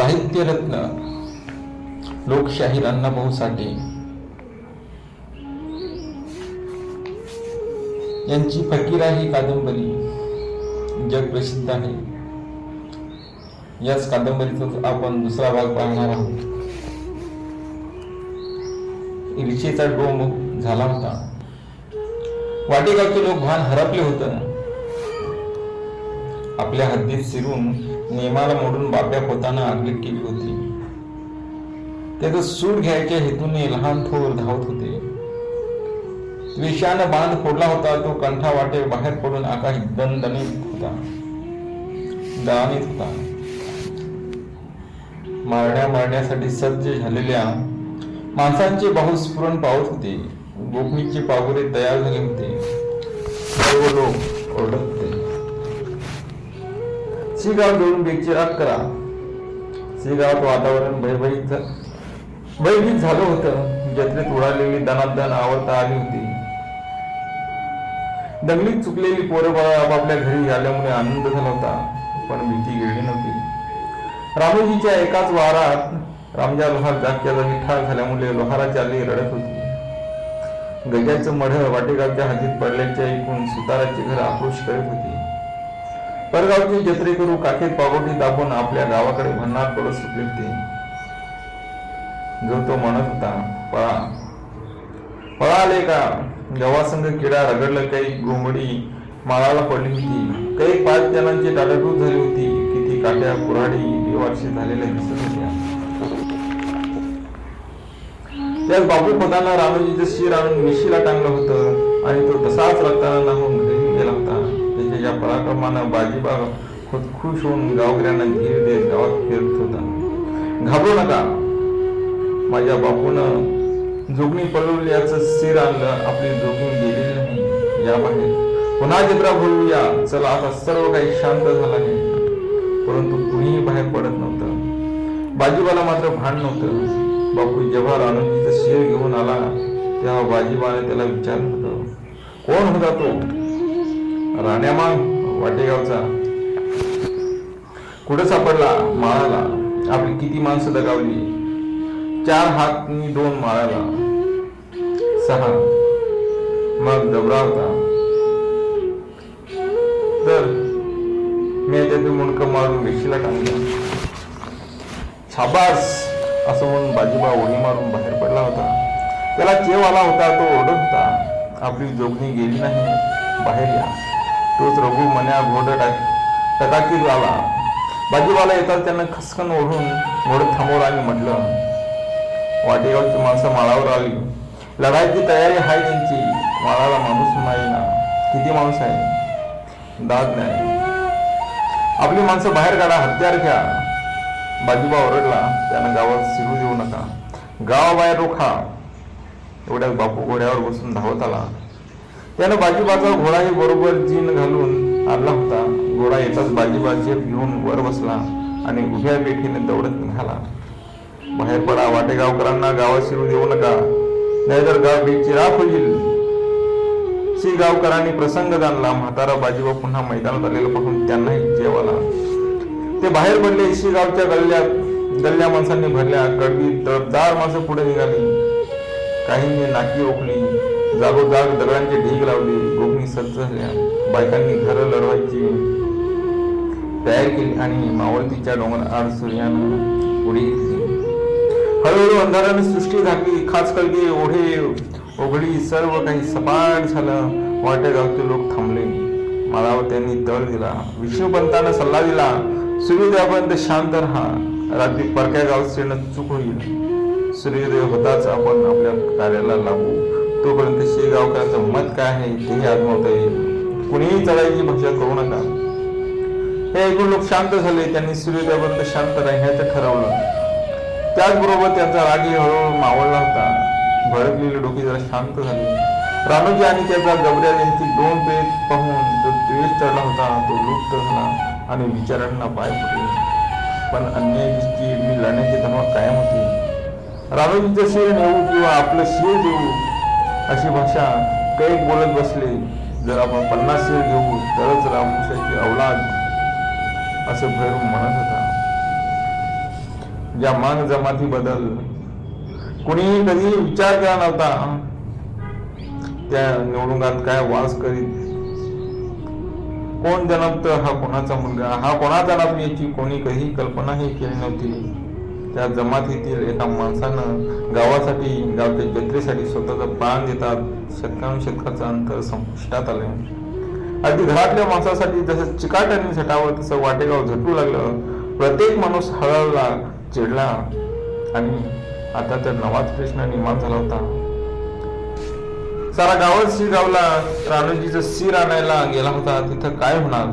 साहित्यरत्न लोकशाहीर अण्णाभाऊ साठे यांची फकीरा ही कादंबरी जगप्रसिद्ध आहे. याच कादंबरीचा आपण दुसरा भाग पाहणार आहोत. रिचेचा डोम झाला होता. वाटेगावचे लोक भान हरपले होतं आपल्या हद्दीत शिरून नेमाला मोडून बाप्या पोताना आगलीत केली होती. त्याचं सूट घ्यायच्या हेतूने लहान थोर धावत होते. विषानं बांध फोडला होता तो कंठा वाटे बाहेर पडून आकाश दणदणीत होता. दळानीत होता. मारण्या मारण्यासाठी सज्ज झालेल्या माणसांचे बाहुस्फुरण पावत होते. गोपनीचे पागोरे तयार झाले होते. सर्व लोक ओरडत होते शिगाव घेऊन बेचिराग करा. शिगावात वातावरण भयभीत भयभीत झालं होतं. जत्रेत उडालेली दनादन आवडता आली होती. दंगलीत चुकलेली पोरं बाळा आपापल्या घरी आल्यामुळे आनंद झाला होता पण भीती गेली नव्हती. रामोजीच्या एकाच वारात रामजा लोहार जागच्या जागी ठार झाल्यामुळे लोहाराची आली रडत होती. गजाचं मढ वाटेगावच्या हातीत पडल्याचे ऐकून सुताराची घर आक्रोश करत होती. परगावची जत्रे करू काखेत पागोटी दाबून आपल्या गावाकडे भन्नाट पडत सुटले होते. जो तो म्हणत होता पळा. पळाले का? गव्हासंग किडा रगडलं काही गोमडी माळाला पडली होती. काही पाच जणांची डाडाडूळ झाली होती. किती काट्या कुऱ्हाडी बेवारशी झालेल्या दिसत होत्या. त्यात बापू पदांना रामोजीचं शिर आणून मिशीला टांगलं होतं आणि तो तसाच रक्ताना हो त्याच्या या पराक्रमानं बाजीबा खुद खुश होऊन गावकऱ्यांना धीर देत गावात फिरत होता. घाबरू नका. माझ्या बापूनं जोगणी पळवल्याचं सिर आणलं आपली जोगणी गेलेली नाही. या बाहेर पुन्हा जत्रा बोलूया चला आता सर्व काही शांत झाला आहे. परंतु कुणीही बाहेर पडत नव्हतं. बाजीबाला मात्र भान नव्हतं. बापू जेव्हा राणूजीचं शेर घेऊन आला तेव्हा बाजीबाने त्याला विचारलं होतं कोण होता तो? राण्यामाग वाटेगावचा. कुठं सापडला? माळाला. आपली किती माणसं दगावली? चार हातनी दोन माळाला. सहा. मग दबरा होता. तर मी त्याचे मुंडकं मारून वेशीला टाकलं. छाबास असं म्हणून बाजीबा ओढी मारून बाहेर पडला होता. त्याला चेव आला होता तो ओरडत होता. आपली जोगणी गेली नाही. बाहेर या. तोच रघु मन्या घोड टाक टकाकी आला बाजीबाला येतात त्यांना खसकन ओढून घोड थांबवलं आणि म्हटलं वाटेगावची माणसं माळावर आली. लढाईची तयारी आहे त्यांची माळाला माणूस नाही ना. किती माणूस आहे? दाद नाही. आपली माणसं बाहेर काढा हत्यार घ्या. बाजूबा ओरडला त्यानं गावात शिरू देऊ नका. गावाबाहेर रोखा. एवढ्याच बापू घोड्यावर बसून धावत आला. त्यानं बाजीबाचा घोडाही बरोबर जीन घालून आणला होता. घोडा येताच बाजीबाजी घेऊन वर बसला आणि उभ्या पेठीने दौडत निघाला. बाहेर पडा वाटेगावकरांना गावात शिरू देऊ नका. नाहीतर गाव बीची राख होईल. शी गावकरांनी प्रसंग जाणला. म्हातारा बाजीबा पुन्हा मैदानात आलेला पाहून त्यांनाही जेवाला ते बाहेर पडले. शी गावच्या गल्ल्यात गल्ल्या माणसांनी भरल्या. कडवी तळपदार माणसं पुढे निघाली. काहींनी नाकी ओकली जागोजाग दगडांची ढीग लावली. गोपनी सज्ज झाल्या. बायकांनी घरं लढवायची. तयार केली आणि मावळतीच्या डोंगर आड सूर्यानं उडी घेतली. हळूहळू अंधाराने सृष्टी झाली. खास कलगी ओढे ओघळी सर्व काही सपाट झालं. वाटे गावचे लोक थांबले. माळावर त्यांनी तळ दिला. विष्णुपंतानं सल्ला दिला. सूर्योदयापर्यंत शांत राहा. रात्री परक्या गावात शिरणं चूक होईल. सूर्योदय होताच आपण आपल्या कार्याला लागू. तोपर्यंत शेगावकरांचं मत काय आहे? तेही आजमावता येईल कुणीही चढायची भाषा करू नका. हे ऐकून लोक शांत झाले. त्यांनी सूर्योदयापर्यंत शांत राहण्याचं ठरवलं. त्याचबरोबर त्यांचा रागी हळूहळू मावळला होता. भडकलेली डोकी जरा शांत झाली. रानोजी आणि त्याचा गबऱ्या यांची दोन पेट पाहून जो द्वेष चढला होता तो लुप्त झाला आणि विचारांना पाय पडले. पण अन्याय दृष्टी मी लढण्याची धमक कायम होती. रामोजीचं शिर नेऊ किंवा आपलं शिर देऊ अशी भाषा कैक बोलत बसले. जर आपण पन्नास शिर घेऊ तरच रामकृष्णाची अवलाद असं भैरू म्हणत होता. ज्या मान जमाती बदल कुणीही कधी विचार केला नव्हता. त्या निवडणुकात काय वास करीत. कोण जन्मत हा कोणाचा मुलगा? हा कोणाचा नातू याची कोणी कधी कल्पनाही केली नव्हती. त्या जमातीतील एका माणसानं गावासाठी गावच्या जत्रेसाठी स्वतःचा प्राण देतात. शतकानुशतकाचं अंतर संपुष्टात आलंय. अगदी घरातल्या माणसासाठी जसं चिकाट्याने सटावं तसं वाटेगाव झटू लागलं. प्रत्येक माणूस हळहळला चिडला. आणि आता तर नवाच प्रश्न निर्माण झाला होता. सारा गावच शिरगावला राणूजीचं सीर आणायला गेला होता. तिथं काय होणार?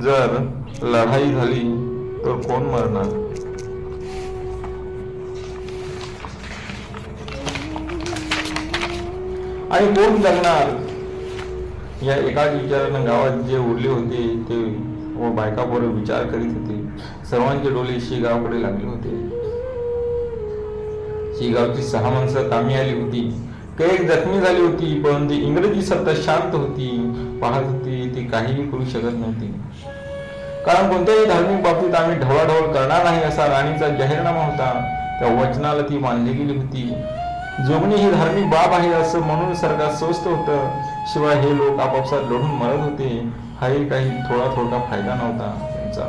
जर लढाई झाली तर कोण मरणार? आणि कोण जगणार? या एकाच विचारानं गावात जे उरले होते ते व बायका विचार करीत होते. सर्वांचे डोळे शिगावकडे लागले होते. शिगावची सहा माणसं कामी आली होती. कैक जखमी झाली होती परंतु इंग्रजी सत्ता शांत होती. पाहत होती ती काहीही करू शकत नव्हती. कारण कोणत्याही धार्मिक बाबतीत आम्ही ढवळाढवळ करणार नाही असा राणीचा जाहीरनामा होता. त्या वचनाला ती मानली गेली होती. जोगणी ही धार्मिक बाब आहे असं म्हणून सरकार स्वस्त होतं. शिवाय हे लोक आपापसात लढून मरत होते. हाही काही थोडा थोडा फायदा नव्हता त्यांचा.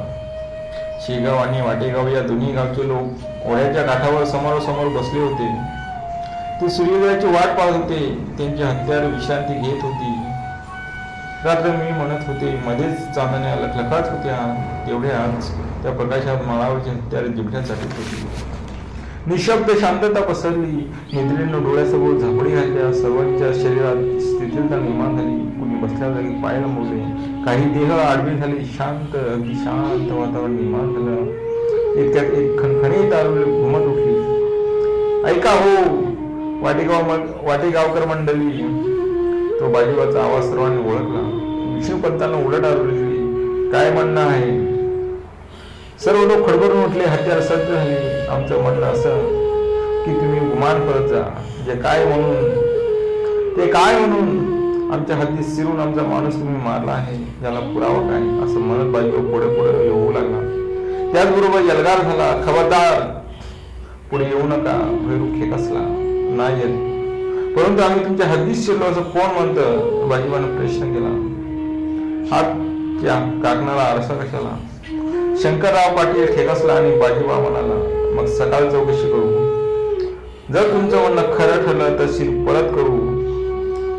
शेगाव आणि वाटेगाव या दोन्ही गावचे लोक ओढ्याच्या काठावर समोरासमोर बसले होते. ते सूर्योदयाची वाट पाहत होते. त्यांची हत्यार विश्रांती घेत होती. रात्र मी म्हणत होते मध्येच चांदण्या लखलखात होत्या. तेवढ्याच त्या प्रकाशात माळावरची हत्यार जिभण्यासाठी होती निशब्द शांतता पसरली. निद्रेनं डोळ्यासमोर झापडी घातल्या सर्वांच्या शरीरात स्थितीलता निर्माण झाली. कुणी बसल्या जागी पाय लंबवले काही देह आडवे झाले. शांत अगदी शांत वातावरण निर्माण झालं. इतक्यात एक खणखणीत आरोग्य घुमत उठली. ऐका हो वाटेगाव वाटेगावकर मंडळी. तो बाजीवाचा आवाज सर्वांनी ओळखला. विष्णुपंतांना उलट आरोळली. काय म्हणणं आहे? सर्व लोक खडबडून उठले हत्यार सज्ज झाले. आमचं म्हणणं असं की तुम्ही गुमान करत जा. जे काय म्हणून ते काय म्हणून? आमच्या हद्दीत शिरून आमचा माणूस तुम्ही मारला आहे ज्याला पुरावा काय? असं म्हणत बाजू पुढे पुढे येऊ लागला. त्याचबरोबर यलगार झाला खबरदार. पुढे येऊ नका भैरू खेकसला नाही येत. परंतु आम्ही तुमच्या हद्दीत शिरलो असं कोण म्हणतं? बाजीबानं प्रश्न केला. हात त्या काकणाला आरसा कशाला? शंकरराव पाटील ठेकसला आणि बाजीबा म्हणाला मग सकाळ चौकशी करू. जर तुमचं म्हणणं खरं ठरलं तर शिर परत करू.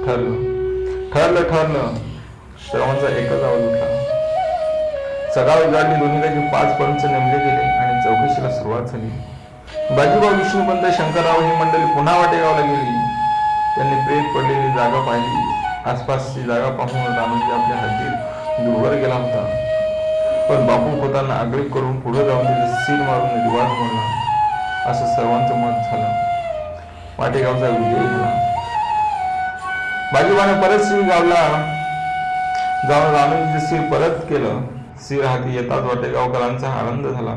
ठरलं. ठरलं ठरलं. श्रवणचा एकच आवाज उठला. सकाळ उजाडली दोन्हीकडे पाच पंच नेमले गेले आणि चौकशीला सुरुवात झाली. बाजीबा विष्णुपंत शंकरराव ही मंडळी पुन्हा वाटेगावला गेली. त्यांनी प्रेत पडलेली जागा पाहिली. आसपासची जागा पाहून रामजी आपल्या हद्दीत दूरवर गेला होता. पण बापू पोतांना आगळीक करून पुढे जाऊन तिथे सील मारून दिवाळ म्हणला असं सर्वांचं मत झालं. वाटेगावचा विजय झाला. बाजीबाने परत सील गावला. जाऊन रामजीचे सिर परत केलं. सिर हाती येताच वाटेगावकरांचा आनंद झाला.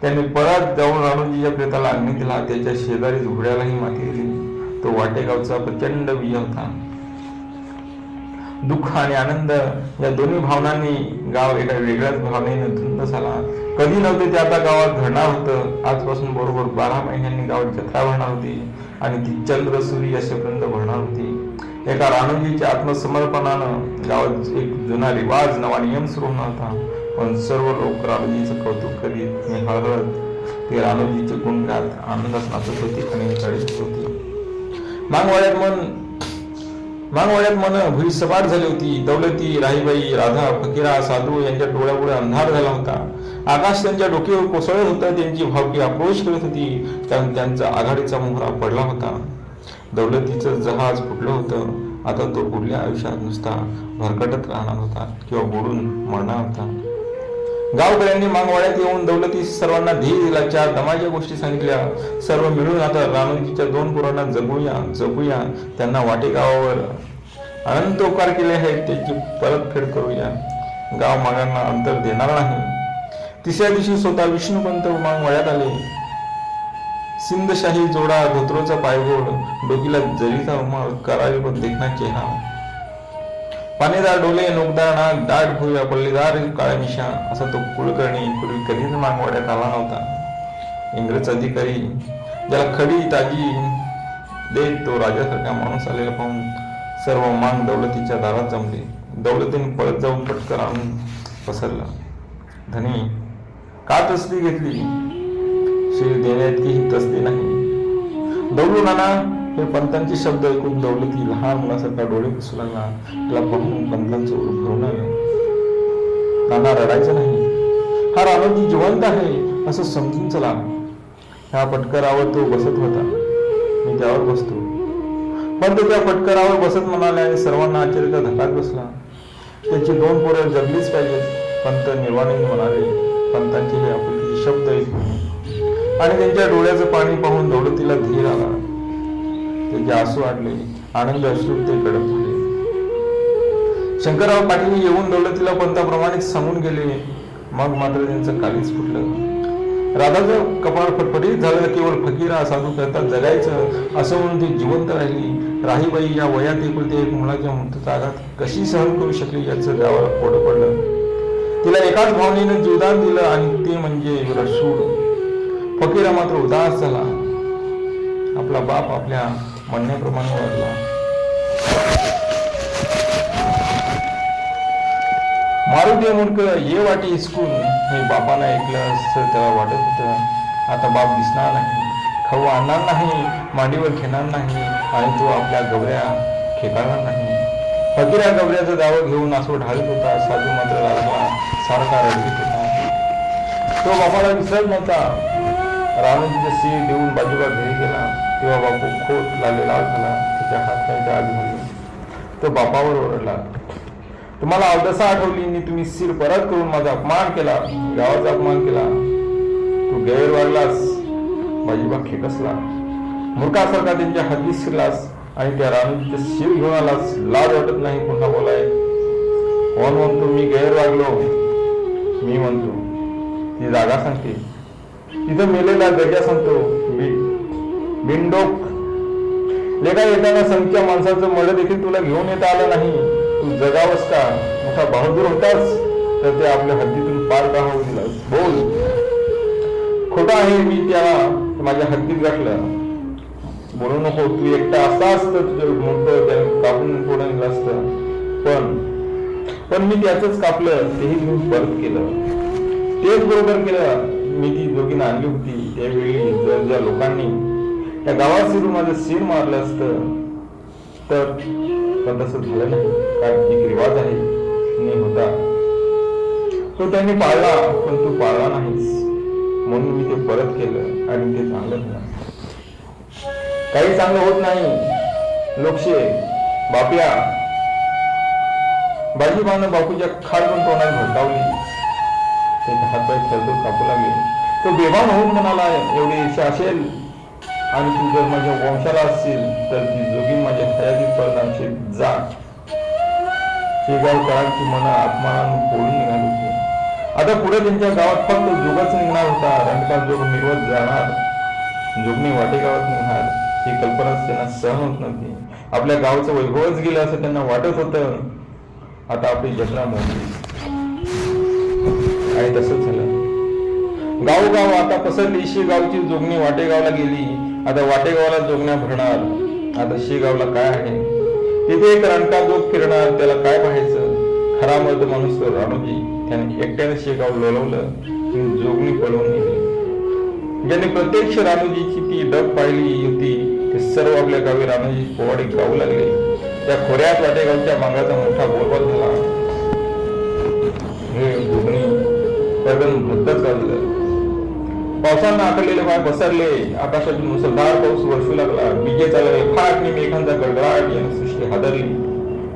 त्यांनी परत जाऊन राणूजीच्या प्रेताला अग्नी दिला. त्याच्या शेजारी झुबड्यालाही माती दिली. तो वाटेगावचा प्रचंड विजय होता. दुःख आणि आनंद या दोन्ही भावनांनी गाव एका वेगळ्याच भावनेने धुंद झाला. कधी नव्हते ते आता गावात घडणार होतं. आजपासून बरोबर बारा महिन्यांनी गावात जत्रा भरणार होती आणि ती चंद्र सूर्य असेपर्यंत भरणार होती. एका रानोजीच्या आत्मसमर्पणानं गावात एक जुना रिवाज नवा नियम सुरू होणार होता. पण सर्व लोक राणूजीचं कौतुक करीत आणि हळहळत ते राणूजीचे गुण गात आनंदात नाचत होती आणि होती. मागवाड्यात मन मागवाड्यात मन भुई सपाट झाली होती. दौलती राहीबाई राधा फकीरा साधू यांच्या डोळ्यापुढे अंधार झाला होता. आकाश त्यांच्या डोक्यावर कोसळत होतं. त्यांची भावकी आक्रोश करत होती. कारण त्यांचा आघाडीचा मोहरा पडला होता. दौलतीचं जहाज फुटलं होतं. आता तो पुढल्या आयुष्यात नुसता भरकटत राहणार होता किंवा बुडून मरणार होता. गावकऱ्यांनी मांगवाड्यात येऊन दौलती सर्वांना ध्येय दिला. चार दमाच्या गोष्टी सांगितल्या. सर्व मिळून आता रामजीच्या दोन पोरांना जगूया जगूया त्यांना वाटेगावावर अनंत उपकार केले आहेत. त्याची परतफेड करूया. गाव मागांना अंतर देणार नाही. तिसऱ्या दिवशी स्वतः विष्णुपंत मागवाड्यात आले. सिंधशाही जोडा धोत्रोचा पायगोड डोकीला जरीचा उमाळ करावी पण देखना चेहरा. पाणीदार डोले नोकदार दाट भुव्या पल्लीदार काळ्या मिशा असा तो कुलकर्णी पूर्वी कधीच मागवाड्यात आला नव्हता. इंग्रज अधिकारी ज्याला खडी ताजी देत तो राजासारखा माणूस आलेला पाहून सर्व मान दौलतीच्या दारात जमले. दौलतीने पळत जाऊन पटकर आणून पसरला. धनी का तसदी घेतली? श्री देण्यात की ही तसदी नाही. दौलू नाना हे पंतांचे शब्द ऐकून दौलती लहान मुलासारखा डोळे पुसू लागला त्याला पाहून पंतांचं उर भरून आलं. नाना रडायचं नाही. हा रामजी जिवंत आहे असं समजून चला. ह्या पटकरावर तो बसत होता. मी त्यावर बसतो. पण तो त्या पटकरावर बसत म्हणाले आणि सर्वांना आश्चर्याचा धकात बसला. त्याची दोन पोरं जगलीच पाहिजेत. पंत निर्वाणीने म्हणाले पंतांचे हे आपुलकीचे शब्द ऐकून. आणि त्यांच्या डोळ्याचं पाणी पाहून दौलतीला धीर आला. त्याचे आसू आडले आनंद अश्रू ते कडक झाले. शंकरराव पाटील येऊन दौलतीला पंताप्रमाणे सांगून गेले? मग मात्र त्यांचं कालीच फुटलं. राधाचं कपाळ फटफटीत झालं केवळ फकीरा साधू करता जगायचं असं म्हणून ती जिवंत राहिली. राहीबाई या वयात एकुलते एक मुलाच्या मृत्यूचा आघात कशी सहन करू शकली याचं गावाला पोट पडलं. तिला एकाच भावनेनं जीवदान दिलं आणि ते म्हणजे रसूड फकीरा मात्र उदास झाला. आपला बाप आपल्या म्हणण्याप्रमाणे वाढला. मारुती मुडकं ये वाटी हिसकून हे बापानं ऐकलं असं त्याला वाटत होतं. आता बाप दिसणार नाही. खाऊ आणणार नाही मांडीवर घेणार नाही आणि तो आपल्या गवऱ्या खेकारणार नाही. फकीरा गवऱ्याचं दावं घेऊन असो ढाळत होता. साधू मात्र लागला सारखा रडवीत होता. तो बापाला विसरत नव्हता. रावणाजीचं सी देऊन बाजूला घरी गेला. तेव्हा बापू खोट लागलेला झाला त्याच्या हात पायाच्या त्या झाली तो बापावर ओरडला. तुम्हाला अवदसा आठवली आणि तुम्ही सिर परत करून माझा अपमान केला गावाचा अपमान केला. तू गैर वागलास बाजीबा खेकसला मूर्खासारखा त्यांच्या हद्दीत शिरलास आणि त्या राणीचे शिर घेऊन आलास. लाज वाटत नाही पुन्हा बोलाय कोण म्हणतो मी गैर वागलो मी म्हणतो. ती जागा सांगते. तिथं मेलेला गजा सांगतो. बिंडोक लेखा येताना संख्या माणसाचं मळ देखील तुला घेऊन येता आलं नाही. तू जगावस का? मोठा बहादूर होतास. तर ते आपल्या हद्दीतून पार का होऊ दिलास बोल. खोटा आहे मी त्याला माझ्या हद्दीत गाठलं. बोलू नको तू एकटा असा असत तुझं मोठं त्याने कापून पुढे नेलं असतं. पण पण मी त्याच कापलं तेही घेऊन परत केलं. तेच बरोबर केलं. मी ती दोघींना आणली होती. त्यावेळी जर ज्या लोकांनी त्या गावात सुरू माझं सीन मारलं असतं. तर पण तसं झालं नाही. कारण एक रिवाज आहे. मी होता. तो त्यांनी पाळला पण तू पाळला नाहीस. म्हणून मी ते परत केलं आणि ते चांगलं झालं. काही चांगलं होत नाही. लोकशे बापया. बाजीबानं बापूच्या खाडून तोंडात भडकावली. त्याचे हातपाय थरथर कापू लागले. तो बेभान होऊन म्हणाला एवढी इच्छा असेल आणि तू जर माझ्या वंशाला असशील तर ती जोगी माझ्या खयाली परत जा शेगावकरांची मन आत्मानं फोडून निघाली होती. आता पुढे त्यांच्या गावात फक्त जोगच निघणार होता. रणका जोग मिळवत जाणार. जोगणी वाटेगावात निघणार ही कल्पनाच त्यांना सहन होत नव्हती. आपल्या गावचं वैभवच गेलं असं त्यांना वाटत होतं. आता आपली जत्रा मोडली आणि तसंच झालं. गावोगाव आता पसरली. शेगावची जोगणी वाटेगावला गेली. आता वाटेगावला जोगण्या भरणार. आता शेगावला काय आहे? तिथे एक रणका जोग फिरणार त्याला काय पाहायचं? खरा मर्द माणूस राणूजी. त्याने एकट्याने शेगाव लोलवलं जोगणी पळवून नेली. ज्याने प्रत्यक्ष राणूजीची ती डब पाहिली होती ते सर्व आपल्या गावी राणूजी पोवाडे गाऊ लागले. त्या खोऱ्यात वाटेगावच्या मागाचा मोठा बोलबा झाला. हे जोगणी गर्दन वृद्धच गाजलं पावसानं आखडलेले पाय पसरले. आकाशातून मुसळधार पाऊस वर्षू लागला. विजेचा चालले. फाटणी मेघांचा गडगडाट याने सृष्टी हादरली.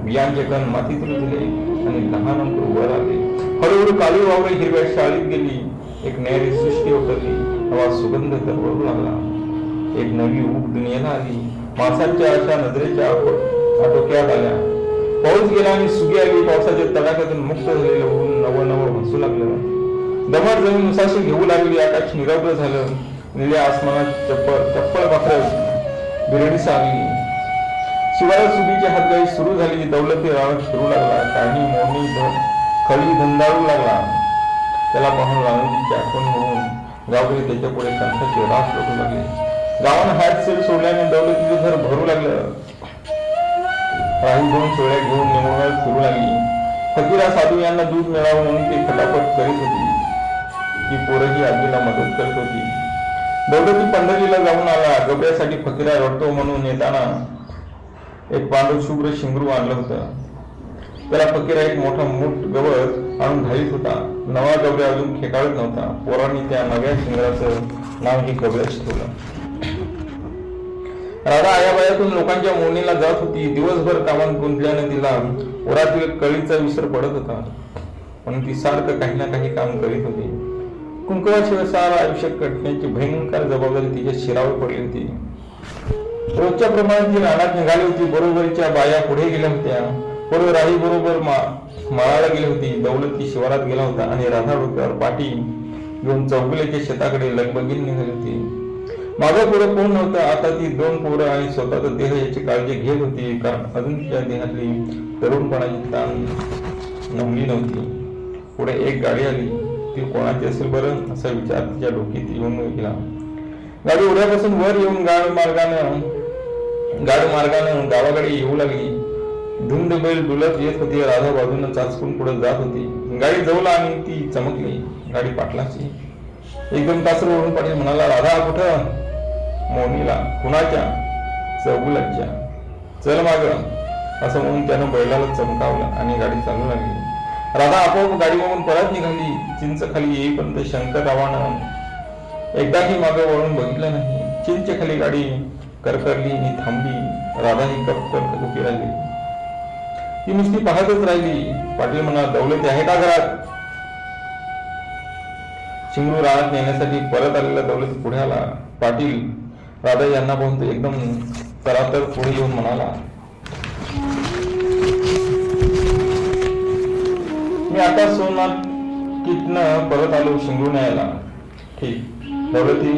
बियांचे कण मातीत रुजले आणि लहान अंकुर वर आले. हळूहळू काळी वावरे हिरव्या शाळेत गेली. एक नैरी सृष्टी उतरली हवा सुगंध दरवळू लागला. एक नवी ऊब दुनियेला आली. माणसांच्या अशा नजरेच्या आटोक्यात आल्या. पाऊस गेला आणि सुगी आली. पावसाच्या तडाख्यातून मुक्त झालेलं होऊन नवं नवं हसू लागलं. दमट जमीन उसाशी घेऊ लागली. आकाश निरभ्र झालं. निळ्या आसमानात चप्पल चप्पल पाखर बिरडी सांगली शिवाय सुबीची हातगाई सुरू झाली. दौलती रावत फिरू लागला. काही मोडणी खळी धंदाळू लागला. त्याला पाहून राणूजीची आठवण म्हणून गावकरी त्याच्या पुढे कंठाचे रास लोटू लागले. गावानं हात सेल सोडल्याने दौलतीचे घर भरू लागलं. राही दोन सोळ्या घेऊन निमोळ फिरू लागली. फकीरा साधू यांना दूध मिळावं म्हणून ती खटापट करीत होती. ती पोरगी आजीला मदत करत होती. दौलती पंढरीला जाऊन आला. गबऱ्यासाठी फकीरा रडतो म्हणून येताना एक पांढर शुभ्र शिंगरू आणलं होतं. त्याला फकीरा एक मोठा मूठ गवत आणून घालीत होता. नवा गबऱ्या अजून खेकाळत नव्हता. पोरांनी त्या नव्या शिंगराचं नाव ही गबऱ्याच ठेवलं. राधा आयाबायातून लोकांच्या मोहनीला जात होती. दिवसभर कामात गुंतल्याने तिला ओरातील कळीचा विसर पडत होता. पण ती सारखं काही ना काही काम करीत होती. कुंकवाशिवाय सारा आयुष्य कटण्याची भयंकर जबाबदारी तिच्या शिरावर पडली होती. रोजच्या प्रमाणे ती रानात निघाली होती बरोबरीच्या बाया पुढे गेल्या होत्या. पूर्व राही बरोबर माळाला गेली होती दौलती शिवारात गेला होता आणि राधा डोक्यावर पाठी घेऊन चौगुल्याच्या शेताकडे लगबगीन निघाली होती. मागं पुढे कोण नव्हतं आता ती दोन पोरं आणि स्वतःचा देह याची काळजी घेत होती कारण अजून तिच्या देहातली तरुणपणाची ताण नमली नव्हती. पुढे एक गाडी आली. ती कोणाची असेल बरं? असा विचार तिच्या डोक्यात येऊन गेला. गाडी उड्यापासून वर येऊन गाड मार्गानं गाड मार्गानं गावाकडे येऊ लागली. धुंद बैल डुलत येत होती राधा बाजूनं चाचकून पुढे जात होती. गाडी जवळ आणि ती चमकली. गाडी पाटलाची एकदम तासर ओढून पाटील म्हणाला राधा कुठं? मोनीला कुणाच्या? चौगुलाच्या चल माग. असं म्हणून त्यानं बैलाला चमकावलं आणि गाडी चालू लागली. राधा आपोआप गाडी परत निघाली. चिंच खाली येईपर्यंत शंकररावानं एकदाही मागे वळून बघितलं नाही. चिंच खाली गाडी करकरली आणि थांबली. राधा ही गप करत उभी राहिली. ती नुसती पाहतच राहिली. पाटील म्हणा दौलती आहे का घरात? शिंगरू रानात नेण्यासाठी परत आलेला दौलती पुढे आला. पाटील राधा यांना पाहून एकदम तरातर पुढे येऊन म्हणाला मी आता सोनात किटनं परत आलो शिंगरू न्यायला. ठीक. दौलती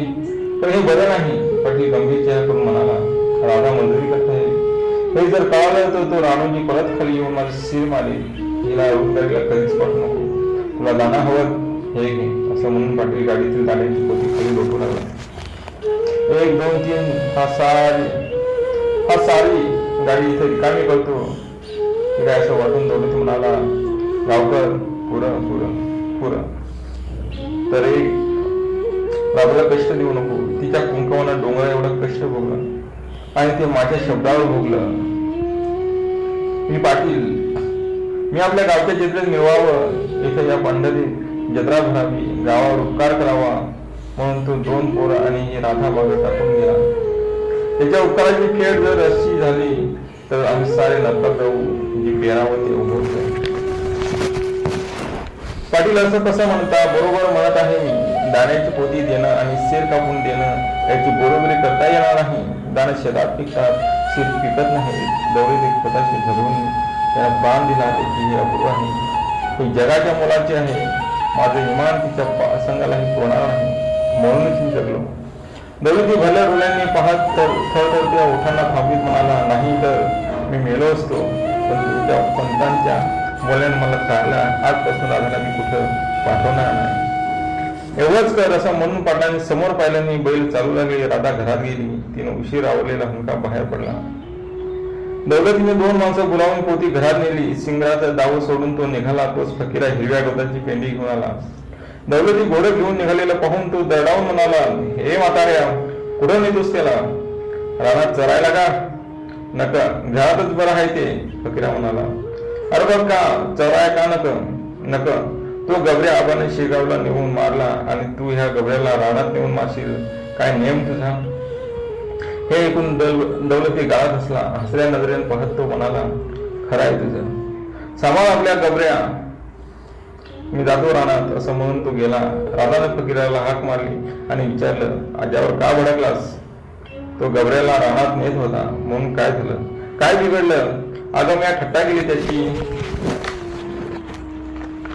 पण हे बरं नाही. पाटील गंभीर चेहरा करून म्हणाला राधा मंजुरी करता येईल हे जर कळालं तर तो राणूजी परत खाली येऊन माझं सिर मारेल. हिला रोजगारीला कधीच पाठवू नको. तुला दाना हवं? हे घे. असं म्हणून पाटील गाडीतील दाण्याची पोती खाली लोटू लागला एक दोन तीन. हा सारी हा सारी गाडी इथे रिकामी करतो हे काय असं वाटून दौलती म्हणाला गावकर पुरं पुरं पुरं. तर एक कष्ट देऊ नको. तिच्या कुंकवाला डोंगरा एवढं कष्ट भोगलं. आणि ते माझ्या शब्दावर भोगलं. मी पाटील मी आपल्या गावच्या जत्रेत मिळवावं. इथं या पंढरीत जत्रा भरावी गावावर उपकार करावा. म्हणून तो दोन पोरं आणि राधा बागा टाकून गेला. त्याच्या उपकाराची खेळ जर अशी झाली तर आम्ही सारे नरकात जाऊ जी पेरावं ते उभवतं पाटील असं कसं म्हणता बरोबर म्हणत आहे मी दाण्याची पोती देणं आणि शेर कापून देणं याची बरोबरी करता येणार नाही. दाणे शेतात पिकतात शेत पिकत नाही. दौरे स्वतःशी झगडून त्याला प्राण दिला अपूर्व आहे. हे जगाच्या मुलाचे आहे. माझं इमान तिच्या पा- संघालाही पुरणार नाही. म्हणूनच मी जगलो. दौलती भल्या डोळ्यांनी पाहत तर थरथरत्या ओठांना थांबवीत म्हणाला नाही तर मी मेलो असतो. पण तुमच्या पंतांच्या मुलांनी मला चालला आजपासून राधाला मी कुठं पाठवणार नाही. एवढंच कर असं म्हणून पाटलांनी समोर पाहिल्याने बैल चालू लागले राधा घरात गेली तिनं उशीर आवडलेला हुंका बाहेर पडला. दौलतीने दोन माणसं बोलावून पोती घरात नेली सिंगराचा दाव सोडून तो निघाला तोच फकीरा हिरव्या गवताची पेंडी घेऊन आला. दौलती घोडं घेऊन निघालेला पाहून तो दडावून म्हणाला हे म्हाताऱ्या कुठं नेतोस त्याला? रानात चरायला का? नका घरातच बरं आहे ते फकीरा म्हणाला. अरे बघ का चराय का नक नक. तो गबऱ्या आबाने शेगावला नेऊन मारला आणि तू ह्या गबऱ्याला रानात नेऊन मारशील काय नियम तुझा? हे ऐकून दौल- दौलती गाळत हसला हसऱ्या नजरेने पाहत तो म्हणाला खरं आहे तुझं. सांभाळ आपल्या गबऱ्या. मी जातो रानात असं म्हणून तो गेला. राधाने फकीराला हाक मारली आणि विचारलं आज्यावर का भडकलास? तो गबऱ्याला रानात नेत होता म्हणून काय झालं? काय बिघडलं? अगं मी थट्टा केली त्याची.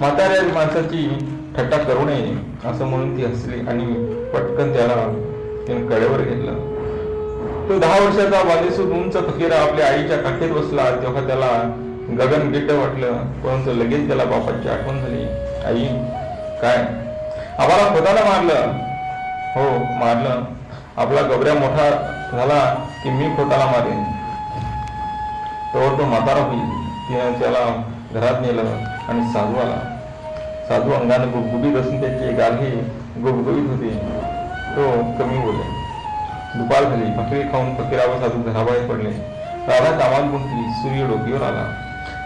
म्हाताऱ्या माणसाची थट्टा करू नये असं म्हणून ती हसली आणि पटकन त्याला तिने कडेवर घेतलं. तो दहा वर्षाचा बांधेसूद उंच फकीरा आपल्या आईच्या काठीत बसला तेव्हा त्याला गगन गिट्ट वाटलं परंतु लगेच त्याला बापाची आठवण झाली. आई काय? आम्हाला खोदाला मारलं. हो मारलं. आपला गबऱ्या मोठा झाला की मी खोटाला मारेन? त्यावर तो म्हातारा होईल तिनं त्याला घरात नेलं आणि साधू आला. साधू अंगाने गुबगुबीत असून त्याचे गालही गुबगुबीत होते. तो कमी बोले दुपार झाली. फकीर खाऊन फकीरावर साधू घराबाहेर पडले. राधा कामात गुंतली. सूर्य डोकीवर आला.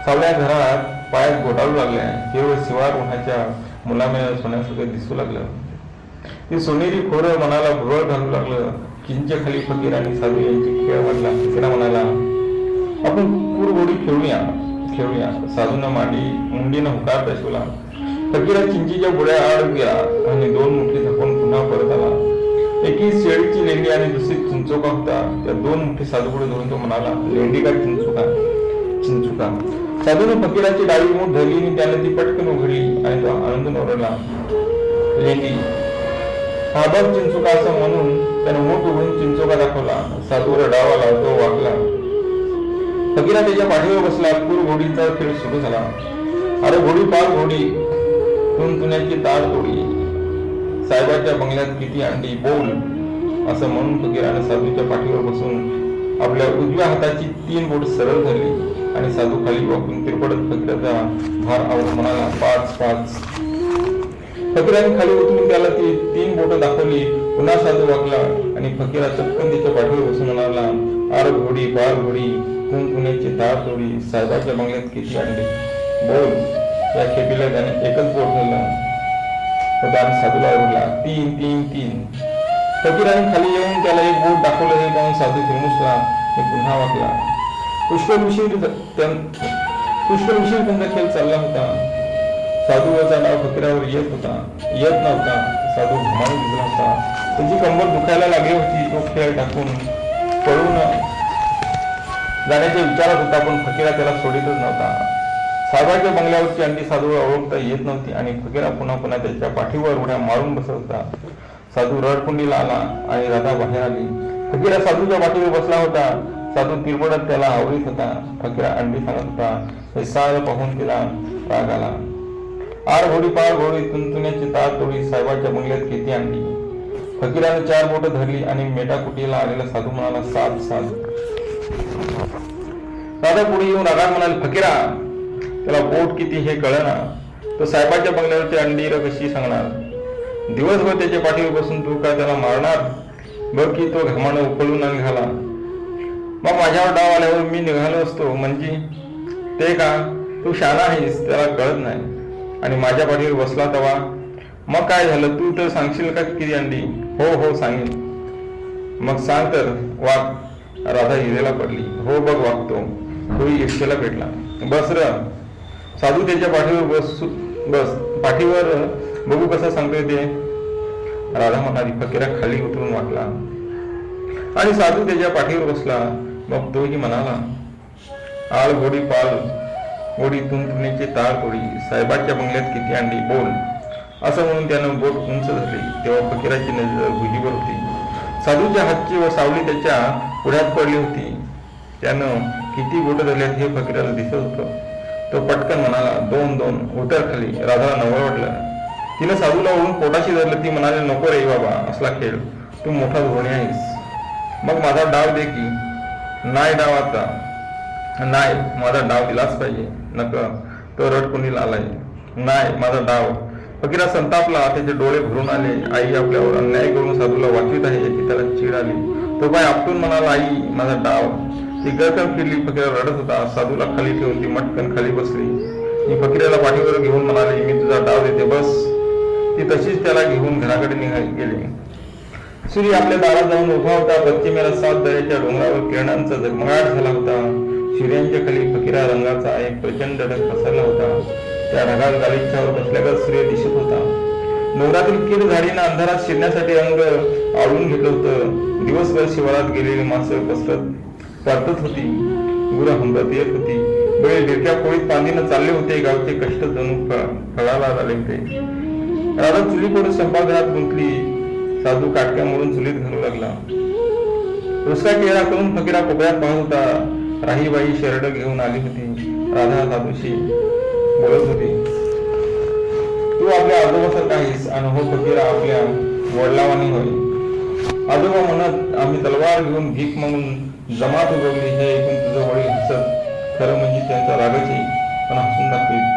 सावल्या घरात पायात गोटाळू लागल्या. केवळ शिवार उन्हाच्या मुलामे सोन्यासारखं दिसू लागलं. ते सोनेरी खोरं मनाला भुरळ घालू लागलं. किंच खाली फकीर आणि साधू यांची खेळ वाटला फकीरा म्हणाला आपण कुरगोडी खेळूया खेळूया. साधून मांडी मुंडीनं हुकार दशवला फकीरा चिंचीच्या बुड्या आड गेला आणि दोन मुठी झाकून पुन्हा परत आला. एकी शेळीची लेंडी आणि दुसरी चिंचोका होता. त्या दोन मुठी साधूपुढे धरून तो म्हणाला लेंडी का चिंचुका? चिंचुका. साधूने फकीराची डावी मूठ धरली आणि त्याने ती पटकन उघडली आणि तो आनंद नवरला लेंडी हा बघ चिंचुका असं म्हणून. त्याने मूठ उघडून चिंचोका दाखवला. साधूवर डाव आला तो वाकला. फकीरा त्याच्या पाठीवर बसला पूर घोडीचा खेळ सुरू झाला. अरे घोडी पार घोडी तुणतुण्याची तार तोडी. साहेबाच्या बंगल्यात किती अंडी बोल असं म्हणून फकीराने साधूच्या पाठीवर बसून आपल्या उजव्या हाताची तीन बोट सरळ धरली आणि साधू खाली वाकून तिरपडत फकीराचा भार आवडून म्हणाला पाच पाच. फकीराने खाली उतरून त्याला ती तीन बोट दाखवली. पुन्हा साधू वाकला आणि फकीरा चटकन तिच्या पाठीवर बसून म्हणाला आर घोडी पार घोडी कुंकुण्याची दार तोडी साहेबाच्या बंगल्यात किती आणली. बोल या खेपीला त्याने एकच बोट धरलं दान साधूला ओरडला तीन तीन तीन. फकीराने खाली येऊन त्याला एक बोट दाखवलं हे पाहून साधू फिरमुसला पुन्हा वाकला. पुष्कळ उशीर पुष्कळ उशीर त्यांचा खेळ चालला होता. साधूचा डाव फकीरावर येत होता. येत नव्हता. साधू घुमाने दिसला होता. त्याची कंबर दुखायला लागली होती तो खेळ टाकून जाण्याच्या विचारात होता पण फकीरा त्याला सोडितच नव्हता. साहेबाच्या बंगल्यावरची अंडी साधूला ओळखता येत नव्हती आणि फकीरा पुन्हा पुन्हा त्याच्या पाठीवर उड्या मारून बसत होता. साधू रडकुंडीला आला आणि राधा बाहेर आली. फकीरा साधूच्या पाठीवर बसला होता. साधू तिरबडत त्याला आवडीत होता. फकीरा अंडी सांगत होता हे सार पाहून तिला राग आला. आर घोडी पार घोडी तुंतुण्याची तार तोडी साहेबाच्या बंगल्यात किती आणली. फकीराने चार बोट धरली आणि मेटाकुटीला आलेला साधू म्हणाला सात सात दादा पुढे येऊन रागात म्हणाले फकीरा त्याला बोट किती हे कळना. तो साहेबाच्या बंगल्यावरची अंडीर कशी सांगणार. दिवसभर त्याच्या पाठीवर बसून तू काय त्याला मारणार? बघ की तो घामानं उकळून निघाला मग माझ्यावर डाव आल्यावर मी निघालो असतो. म्हणजे? ते का? तू शाना आहेस त्याला कळत नाही. आणि माझ्या पाठीवर बसला तवा? मग काय झालं? तू तर सांगशील का किती अंडी? हो हो सांगेन. मग सांग तर वाघ. राधा हिरेला पडली. हो बघ वागतो तोही एकशेला भेटला. बस र. साधू त्याच्या पाठीवर बस बस पाठीवर बघू कसा सांगतोय ते. राधा म्हणाली फकीरा खाली उतरून वाटला. आणि साधू त्याच्या पाठीवर बसला. मग तोही म्हणाला आळ घोडी पाल घोडी तुंतुणीची तार तोडी. साहेबाच्या बंगल्यात किती अंडी? बोल. असं म्हणून त्यानं बोट उंच झाली तेव्हा फकीराची नजर भुजीवर होती. साधूच्या हातची व सावली त्याच्या पुढ्यात पडली होती. त्यानं किती बोट धरल्यात हे फकीराला दिसत होतं. तो पटकन म्हणाला दोन दोन उतर खाली. राधाला नवळ वाटलं. तिनं साधूला ओढून पोटाशी धरलं. ती म्हणाली नको रे बाबा असला खेळ. तू मोठा धोणी आहेस. मग माझा डाव दे की. नाही डाव आता. नाही माझा डाव दिलाच पाहिजे. नक. तो रडकुंडीला आलाय. नाही माझा डाव. फकीरा संतापला. त्याचे डोळे भरून आले. आई आपल्यावर अन्याय करून साधूला वाचवीत आहे याची त्याला चीड आली तो बाय आपटून म्हणाला आई माझा डाव. ती गरकन फिरली फकीरा रडत होता. साधूला खाली ठेवून ती मटकन खाली बसली. ती फकीराला पाठीवर घेऊन म्हणाली मी तुझा डाव देते बस. ती तशीच त्याला घेऊन घराकडे निघाली गेली. सूर्य आपल्या दारात जाऊन उभा होता. पश्चिमेला सात दऱ्याच्या डोंगरावर किरणांचा झगमगाट झाला होता. सूर्यांच्या खाली फकीरा रंगाचा एक प्रचंड ढग पसरला होता. त्या ढगात गालिच्यावर बसल्यागत सूर्य दिसत होता. डोंगरातील कीड झाडीनं अंधारात शिरण्यासाठी अंग आळून घेतलं होतं. दिवसभर शिवारात गेलेली माणसं कसरत वाटत होती. गुरु हंबत येत होती. बैल ढिरक्या पोळीत पांदीनं चालले होते. गावचे कष्ट जणू फळाला आले होते. राधा चुली पडून स्वयंपाकघरात गुंतली. साधू काटक्या मोडून चुलीत घालू लागला. रुसका केळा करून फकीरा कोपऱ्यात पाहत होता. राहीबाई शरड घेऊन आली होती. राधा साधूशी बोलत होती. तू आपल्या आजोबासारखा आहेस आणि हो फकीरा आपल्या वडलावानी होय. आजोबा म्हणत आम्ही तलवार घेऊन भीक मागून जमात उगवली हे ऐकून तुझं वडील हसत खरं म्हणजे त्यांचा रागच येईल पण हसून दाखवेल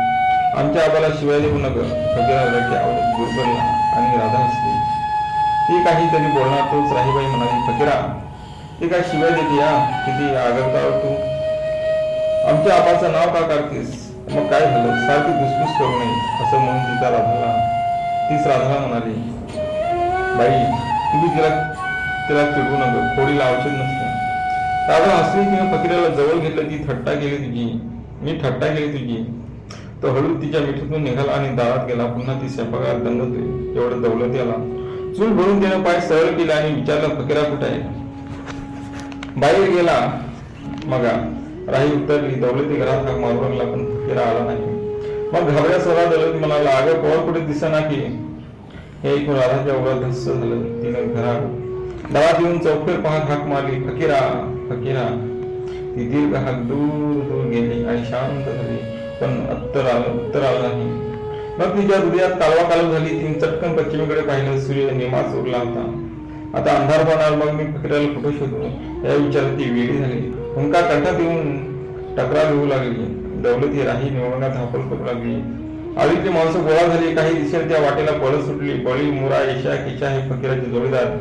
आमच्या आबाला शिवाय देऊ नका. फकीरा आवड आवडत गुरबरला आणि राधा हसली ती काहीतरी बोलणार तोच राहीबाई म्हणाली फकीरा ती काय शिवाय देते या? किती आगरता तू? आमच्या आबाचं नाव का काढतेस? मग काय झालं? सारखी घुसघुस करू नये. असं म्हणून तिचा राधाला तीच राधाला म्हणाली बाई तुम्ही तिला तिला चिडवू नका. खोडीला औषध नसतं. राधा असे तिने फकीराला जवळ घेतलं ती थट्टा केली तुझी मी थट्टा केली तुझी तो हळू तिच्या मिठीतून निघाला आणि दारात गेला. पुन्हा ती स्वयंपाकात दंगत एवढं दौलत याला. चूल भरून त्यानं पाय सरळ केला आणि विचारलं फकीरा कुठे आहे? बाहेर गेला. मगा राही उतरली. दौलती घरात हा मारू लागला पण फकीरा आला नाही. मग घाबऱ्या सरा दौलत म्हणाला अगं पोर कुठे दिसेना की? हे ऐकून राधाच्या ओळख धस्स झालं. तिनं घरात दारात येऊन चौफेर पाहत हाक मारली फकीरा फकीरा ती दीर्घ हाक दूर दूर गेली आणि शांत झाली पण उत्तर आलं उत्तर आलं नाही. मग तिच्या हृदयात कालवा कालव झाली. तिने चटकन पश्चिमेकडे पाहिलं. सूर्य निमास उरला होता. आता अंधार पाहणार मग मी फकीराला कुठे शोधू या विचारात ती वेळी झाली. हुंका कंठात येऊन तक्रार होऊ लागली. दौलती राही निवडण्यात हापल करू लागली. आळीची माणसं गोळा झाली. काही दिसेल त्या वाटेला पळत सुटली. बळी मुरा येशा किशा हे फकीराचे जोडीदार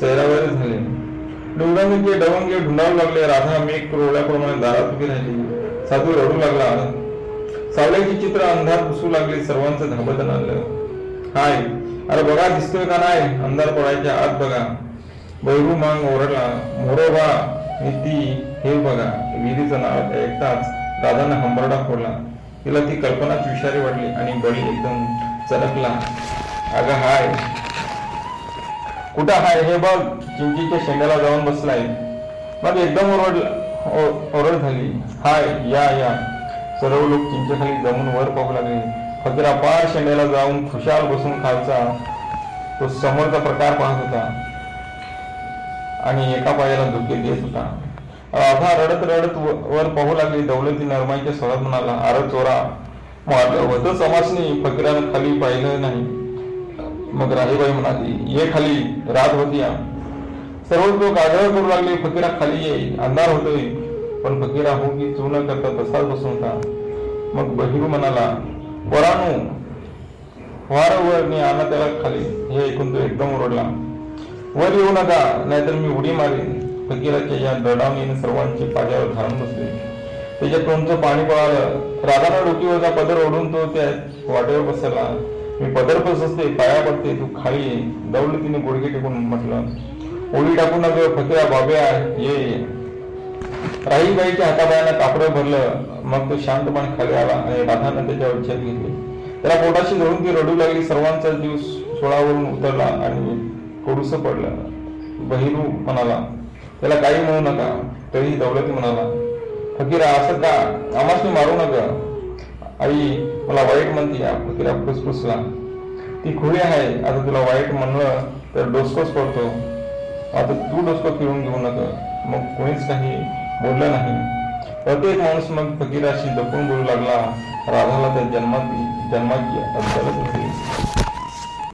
सैरावर झाले. डोंगरांचे डवंगे ढुंडावू लागले राधा मी क्रोळ्याप्रमाणे दारात उभी राहिली. साधू रडू लागला. सावल्याची चित्र अंधार पुसू लागले सर्वांचं धाबदन आलं हाय अरे बघा दिसतोय का नाही? अंधार पडायच्या आत बघा. बैरू मांग ओरडला मोरोबा मी ती हे बघा. विहिरीचं नाव ऐकताच दादानं हंबरडा फोडला. तिला ती कल्पनाच विषारी वाटली आणि बळी एकदम चरकला अगं हाय. कुठं हाय हे बघ. चिंचीच्या शेंड्याला जाऊन बसलाय. मग एकदम ओरड ओरड झाली. हाय या या. सर्व लोक चिंचेखाली जमून वर पाहू लागले. फकीर अपार शेंड्याला जाऊन खुशाल बसून खालचा तो समोरचा प्रकार पाहत होता. आणि एका पायाला धुके देत होता. राधा रडत रडत व- वर पाहू लागली. दौलती नरमाईच्या स्वरात म्हणाला अरे चोरा मारलं होतं समासनी फकीरानं खाली पाहिलं नाही. मग राहीबाई म्हणाली ये खाली रात होती सर्व लोक आग्रह करू लागले फकीरा खाली ये अंधार होतोय पण फकीरा हो की चू न करता तसाच बसून होता मग बहिरू म्हणाला वरानू वार वर मी आणा त्याला खाली। हे ऐकून तो एकदम ओरडला वर येऊ नका नाहीतर मी उडी मारीन फकीराच्या या दडावणीने सर्वांचे पाड्यावर धारण बसले त्याच्या तोंडचं पाणी पळालं। राधाना डोकीवरचा पदर ओढून तो त्या वाटेवर बसला. मी पदर असते पाया पडते तू खाली ये. दौलतीने गुडघे टेकून म्हटलं ओळी टाकू नका फकीरा बाब्या ये ये. राहीबाईच्या हाताबायानं कापडं भरलं मग तो शांतपणे खाली आला आणि राधानं त्याच्या छत घेतली त्याला पोटाशी धरून ती रडू लागली सर्वांचा जीव सोळावरून उतरला आणि कोडूस पडलं. बहिरू म्हणाला त्याला काही म्हणू नका. तरीही दौलती म्हणाला फकीरा असं का? आमासनी मारू नका. आई मला वाईट म्हणते या. फकीरा फुसफुसला ती खुळी आहे. आता तुला वाईट म्हणलं तर डोसकोच पडतो. आता तू डोसकं फिरून घेऊ नका. मग कोणीच काही बोललं नाही. प्रत्येक माणूस मग फकीराशी जपून बोलू लागला. राधाला त्या जन्मात जन्माची अद्दलच होती.